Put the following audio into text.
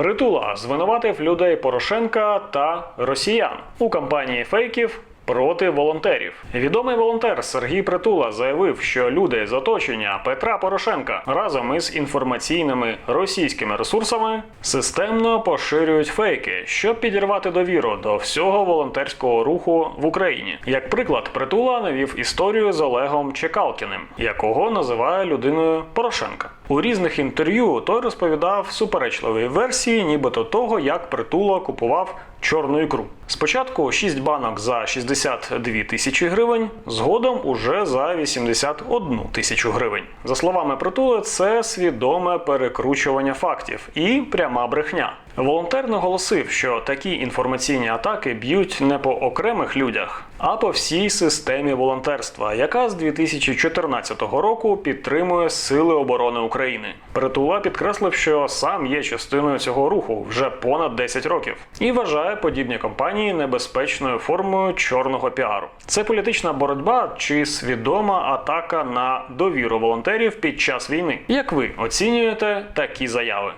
Притула звинуватив людей Порошенка та росіян у кампанії фейків. Проти волонтерів відомий волонтер Сергій Притула заявив, що люди з оточення Петра Порошенка разом із інформаційними російськими ресурсами системно поширюють фейки, щоб підірвати довіру до всього волонтерського руху в Україні. Як приклад, Притула навів історію з Олегом Чекалкіним, якого називає людиною Порошенка. У різних інтерв'ю той розповідав суперечливі версії, нібито того, як Притула купував чорну ікру. Спочатку 6 банок за 62 тисячі гривень, згодом уже за 81 тисячу гривень. За словами Притули, це свідоме перекручування фактів і пряма брехня. Волонтер наголосив, що такі інформаційні атаки б'ють не по окремих людях, а по всій системі волонтерства, яка з 2014 року підтримує Сили оборони України. Притула підкреслив, що сам є частиною цього руху вже понад 10 років і вважає подібні кампанії небезпечною формою чорного піару. Це політична боротьба чи свідома атака на довіру волонтерів під час війни. Як ви оцінюєте такі заяви?